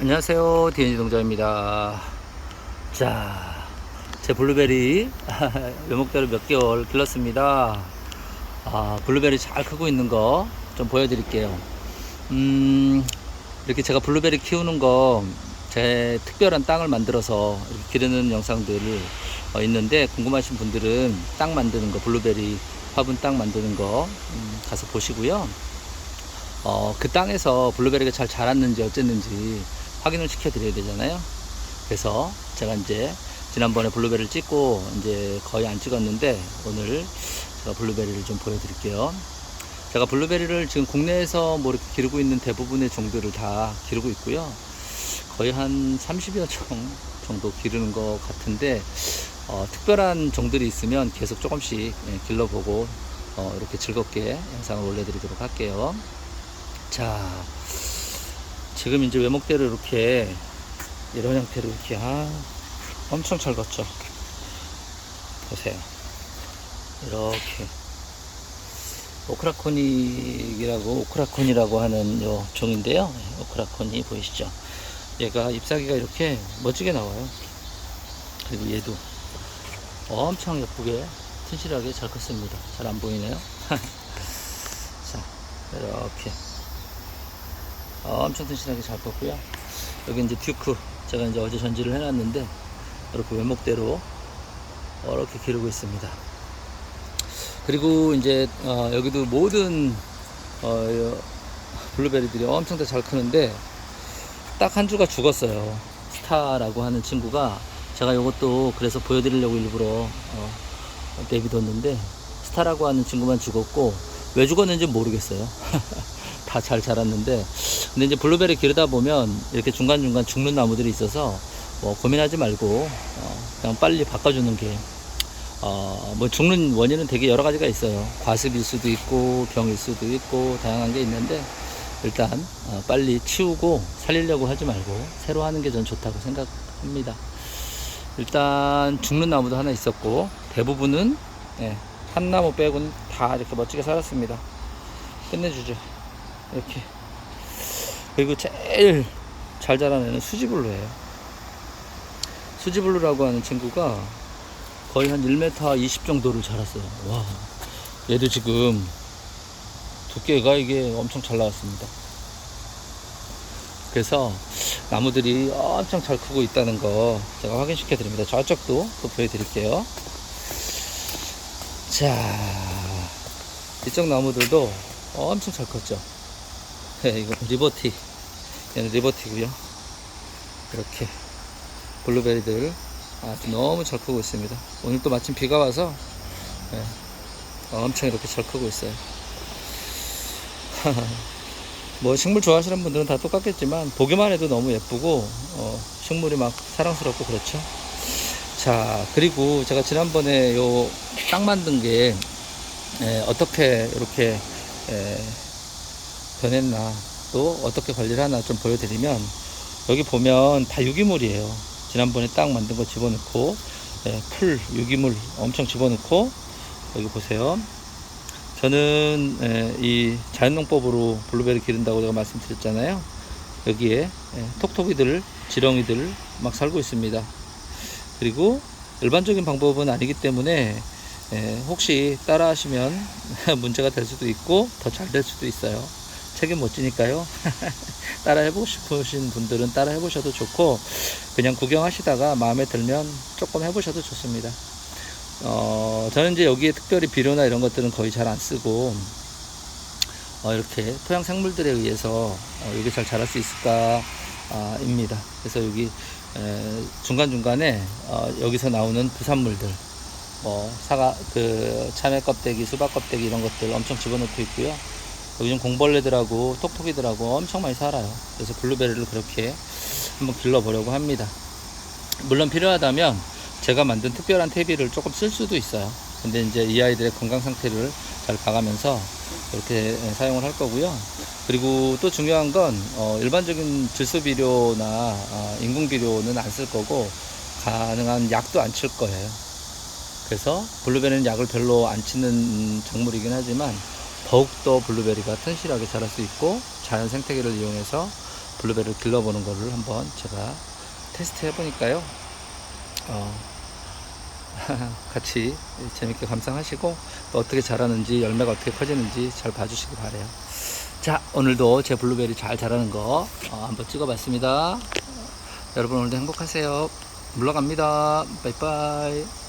안녕하세요. 디엔지 동자입니다. 자 제 블루베리 묘목대로 몇 개월 길렀습니다. 아 블루베리 잘 크고 있는 거 좀 보여드릴게요. 음 이렇게 제가 블루베리 키우는 거 제 특별한 땅을 만들어서 기르는 영상들이 어, 있는데 궁금하신 분들은 땅 만드는 거 블루베리 화분 땅 만드는 거 음, 가서 보시고요. 어, 그 땅에서 블루베리가 잘 자랐는지 어쨌는지 확인을 시켜 드려야 되잖아요. 그래서 제가 이제 지난번에 블루베리를 찍고 이제 거의 안 찍었는데 오늘 제가 블루베리를 좀 보여드릴게요. 제가 블루베리를 지금 국내에서 뭐 이렇게 기르고 있는 대부분의 종들을 다 기르고 있고요. 거의 한 30여 종 정도 기르는 것 같은데 어, 특별한 종들이 있으면 계속 조금씩 예, 길러보고 어, 이렇게 즐겁게 영상을 올려드리도록 할게요. 자, 지금 이제 외목대로 이렇게 이런 형태로 이렇게 아 엄청 잘 걷죠. 보세요. 이렇게 오크라코닉이라고 오크라콘이라고 하는 요 종인데요. 네, 오크라코니 보이시죠? 얘가 잎사귀가 이렇게 멋지게 나와요. 그리고 얘도 엄청 예쁘게 튼실하게 잘 컸습니다. 잘 안 보이네요. 자, 이렇게 어, 엄청 튼실하게 잘 컸고요. 여기 이제 듀크 제가 이제 어제 전지를 해놨는데 이렇게 외목대로 이렇게 기르고 있습니다. 그리고 이제 어, 여기도 모든 어, 요 블루베리들이 엄청 다 잘 크는데 딱 한 주가 죽었어요. 스타라고 하는 친구가 제가 이것도 그래서 보여드리려고 일부러 어, 내비뒀는데 스타라고 하는 친구만 죽었고 왜 죽었는지 모르겠어요. 다 잘 자랐는데 근데 이제 블루베리 기르다 보면 이렇게 중간중간 죽는 나무들이 있어서 뭐 고민하지 말고 어, 그냥 빨리 바꿔주는 게 어, 뭐 죽는 원인은 되게 여러 가지가 있어요. 과습일 수도 있고 병일 수도 있고 다양한 게 있는데 일단 어, 빨리 치우고 살리려고 하지 말고 새로 하는 게 전 좋다고 생각합니다. 일단 죽는 나무도 하나 있었고 대부분은 예, 한 나무 빼고는 다 이렇게 멋지게 살았습니다. 끝내주죠. 이렇게 그리고 제일 잘 자라는 애는 수지블루예요. 수지블루라고 하는 친구가 거의 한 1m 20 정도를 자랐어요. 와, 얘도 지금 두께가 이게 엄청 잘 나왔습니다. 그래서 나무들이 엄청 잘 크고 있다는 거 제가 확인시켜 드립니다. 저쪽도 또 보여드릴게요. 자, 이쪽 나무들도 엄청 잘 컸죠. 네, 이거 리버티. 얘는 리버티고요. 이렇게 블루베리들 아주 너무 잘 크고 있습니다. 오늘 또 마침 비가 와서 네, 엄청 이렇게 잘 크고 있어요. 뭐 식물 좋아하시는 분들은 다 똑같겠지만 보기만 해도 너무 예쁘고 어, 식물이 막 사랑스럽고 그렇죠. 자 그리고 제가 지난번에 요 땅 만든 게 에, 어떻게 이렇게 에, 변했나 또 어떻게 관리를 하나 좀 보여드리면 여기 보면 다 유기물이에요. 지난번에 땅 만든 거 집어넣고 예, 풀 유기물 엄청 집어넣고 여기 보세요. 저는 예, 이 자연농법으로 블루베리 기른다고 제가 말씀드렸잖아요. 여기에 예, 톡톡이들, 지렁이들 막 살고 있습니다. 그리고 일반적인 방법은 아니기 때문에 예, 혹시 따라 하시면 문제가 될 수도 있고 더 잘 될 수도 있어요. 책임 못 지니까요. 따라 해보고 싶으신 분들은 따라 해보셔도 좋고 그냥 구경하시다가 마음에 들면 조금 해보셔도 좋습니다. 어, 저는 이제 여기에 특별히 비료나 이런 것들은 거의 잘 안 쓰고 어, 이렇게 토양 생물들에 의해서 어, 이게 잘 자랄 수 있을까 아, 입니다. 그래서 여기 에, 중간중간에 어, 여기서 나오는 부산물들 뭐 사과 그 참외 껍데기 수박 껍데기 이런 것들 엄청 집어넣고 있고요. 좀 공벌레들하고 톡톡이들하고 엄청 많이 살아요. 그래서 블루베리를 그렇게 한번 길러보려고 합니다. 물론 필요하다면 제가 만든 특별한 퇴비를 조금 쓸 수도 있어요. 근데 이제 이 아이들의 건강 상태를 잘 봐가면서 이렇게 사용을 할 거고요. 그리고 또 중요한 건 어, 일반적인 질소 비료나 어, 인공 비료는 안 쓸 거고 가능한 약도 안 칠 거예요. 그래서 블루베리는 약을 별로 안 치는 작물이긴 하지만 더욱더 블루베리가 튼실하게 자랄 수 있고 자연 생태계를 이용해서 블루베리를 길러보는 거를 한번 제가 테스트 해보니까요. 어, 같이 재밌게 감상하시고 또 어떻게 자라는지 열매가 어떻게 커지는지 잘 봐주시기 바래요. 자 오늘도 제 블루베리 잘 자라는 거 어, 한번 찍어봤습니다. 여러분 오늘도 행복하세요. 물러갑니다. 빠이빠이.